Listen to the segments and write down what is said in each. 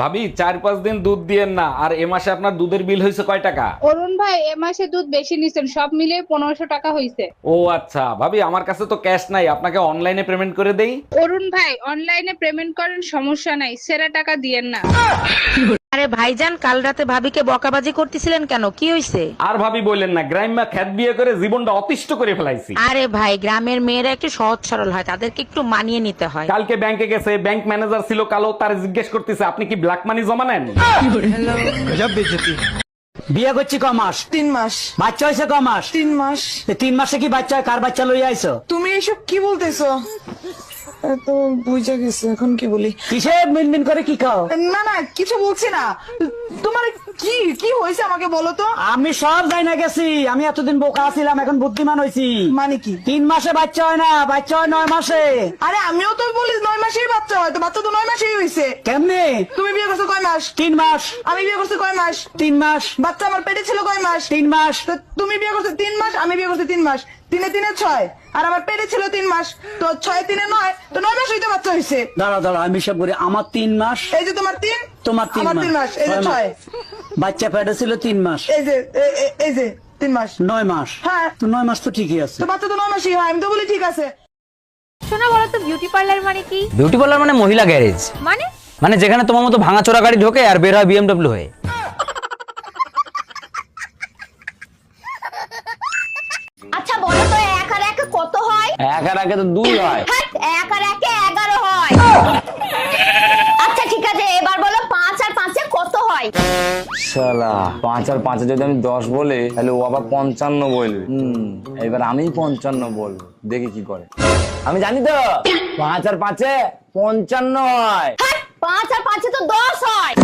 ভাবি চার পাঁচ দিন দুধ দিয়েন না আর এ মাসে আপনার দুধের বিল হয়েছে কয় টাকা? অরুণ ভাই এ মাসে দুধ বেশি নিছেন সব মিলে পনেরোশো টাকা হয়েছে ও আচ্ছা ভাবি আমার কাছে তো ক্যাশ নাই আপনাকে অনলাইনে পেমেন্ট করে দেই? অরুণ ভাই অনলাইনে পেমেন্ট করেন সমস্যা নাই সেরা টাকা দিয়েন না। আরে ভাইজান কাল রাতে ভাবিকে বকাবাজি করতেছিলেন কেন? কি হইছে? আর ভাবি বললেন না গ্রাম্যা খ্যাত বিয়ে করে জীবনটা অতিষ্ঠ করে ফেলাইছি। আরে ভাই গ্রামের মেয়েরা একটু সহজ সরল হয় তাদেরকে একটু মানিয়ে নিতে হয়। কালকে ব্যাংকে গেছে ব্যাংক ম্যানেজার ছিল কালো তার জিজ্ঞেস করতেছে আপনি কি ব্ল্যাক মানি জমা নেন? বিয়ে করছি ক মাস? তিন মাস। বাচ্চা হয়েছে ক মাস? তিন মাস। তিন মাসে কি বাচ্চা কার বাচ্চা লইয়া আইছো? তুমি এসব কি বলতেছো? তো বুঝে গেছে এখন কি বলি? কিসে মিনমিন করে কি খাও? না না কিছু বলছি না। তোমার কি কি হয়েছে আমাকে বলো তো? আমি সব যাই না গেছি। আমি এতদিন বোকা ছিলাম এখন বুদ্ধিমান হয়েছি। মানে কি? তিন মাসে বাচ্চা হয় না বাচ্চা হয় নয় মাসে। আরে আমিও তো বলি নয় মাসেই বাচ্চা হয় তো বাচ্চা তো নয় মাসেই হয়েছে। কেমনে? তুমি বিয়ে করছ কয় মাস? তিন মাস। আমি বিয়ে করছি কয় মাস? তিন মাস। বাচ্চা আমার পেটে ছিল কয় মাস? তিন মাস। তো তুমি বিয়ে করছ তিন মাস আমি বিয়ে করছি তিন মাস। তিনে তিনে ছয় আর আমার পেটে ছিল তিন মাস। তো ছয় তিনে নয় তো নয় মাস হইতে বাচ্চা হয়েছে। দাঁড়া দাঁড়া আমি সব করি আমার তিন মাস? এই যে তোমার তিন তোমার তিন মাস এই যে ছয় ছয়। বাচ্চা পেটে ছিল তিন মাস। এই যে এই যে তিন মাস। নয় মাস। হ্যাঁ। তো নয় মাস তো ঠিকই আছে। তো বাচ্চা তো নয় মাসই হয় আমি তো বলি ঠিক আছে। শোনা বলো তো বিউটি পার্লার মানে কি? বিউটি পার্লার মানে মহিলা গ্যারেজ মানে? মানে যেখানে তোমার মতো ভাঙাচোরা গাড়ি ঢোকে আর বের হয় বিএমডব্লিউ হয়ে। আচ্ছা বলো তো এক আর এক কত হয়? এক আর আগে তো দুই হয়। হ্যাঁ, এক আর একে এগারো হয়। শালা পাঁচ আর পাঁচে যদি আমি দশ বলি তাহলে ও আবার পঞ্চান্ন বলবে। হুম। এবার আমি পঞ্চান্ন বলব। দেখি কি করে। আমি জানি তো পাঁচ আর পাঁচে পঞ্চান্ন হয়। হ্যাঁ, পাঁচ আর পাঁচে তো দশ হয়।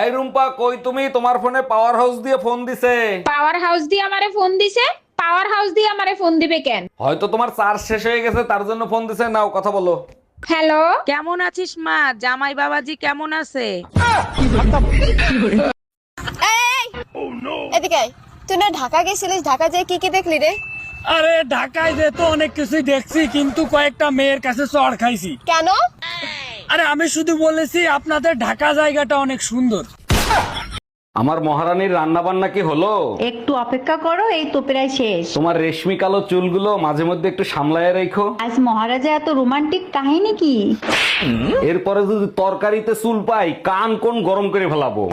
এই রুম্পা কই তুমি? তোমার ফোনে পাওয়ার হাউস দিয়ে ফোন দিছে। পাওয়ার হাউস দিয়ে আমারে ফোন দিছে? পাওয়ার হাউস দিয়ে আমারে ফোন দিবে কেন? হয়তো তোমার চার্জ শেষ হয়ে গেছে তার জন্য ফোন দিছে। নাও কথা বলো। হ্যালো? কেমন আছিস মা? জামাই বাবাজি কেমন আছে? এদিকে আয়। তুই না ঢাকা গেছিলিস? ঢাকা যেয়ে কি কি দেখলি রে? আরে ঢাকায় যে তো অনেক কিছুই দেখছি কিন্তু কয়েকটা মেয়ের কাছে চড় খাইছি। কেন? আরে আমি শুধু বলেছি আপনাদের ঢাকা জায়গাটা অনেক সুন্দর। আমার মহারানীর রান্না বান্না কি হলো? একটু অপেক্ষা করো এই তো প্রায় শেষ। তোমার রেশমি কালো চুলগুলো মাঝে মধ্যে একটু সামলায় রেখো। আজ মহারাজা এত রোমান্টিক কাহিনী কি? এরপরে যদি তরকারিতে চুল পাই কান কোন গরম করে ফেলাবো?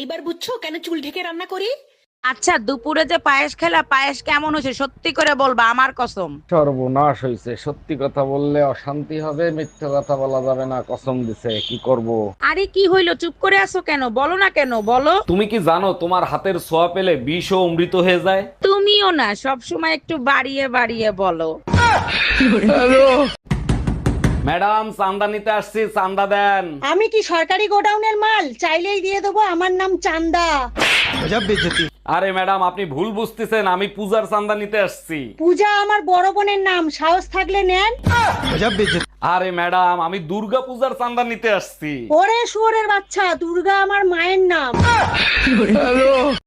এইবার বুঝছ কেন চুল ঢেকে রান্না করি? আচ্ছা দুপুরে যে পায়েস খেলা পায়েস কেমন হয়েছে? সত্যি করে বলবা আমার কসম। সর্বনাশ হয়েছে। সত্যি কথা বললে অশান্তি হবে মিথ্যে কথা বলা যাবে না কসম দিছে। কি করব? আরে কি হইল? চুপ করে আছো কেন? বলো না কেন বলো। তুমি কি জানো তোমার হাতের ছোঁয়া পেলে বিষ ও অমৃত হয়ে যায়? তুমিও না সব সময় একটু বাড়িয়ে বাড়িয়ে বলো। ম্যাডাম চান্দা নিতে আসছি চান্দা দেন। আমি কি সরকারি গোডাউনের মাল? চাইলেই দিয়ে দেবো আমার নাম চান্দা। আরে ম্যাডাম আপনি ভুল বুঝতেছেন আমি পূজার চান্দা নিতে আসছি। পূজা আমার বড় বোনের নাম সাহস থাকলে নেন। আরে ম্যাডাম আমি দুর্গা পূজার চান্দা নিতে আসছি। ওরে শুয়োরের বাচ্চা দুর্গা আমার মায়ের নাম।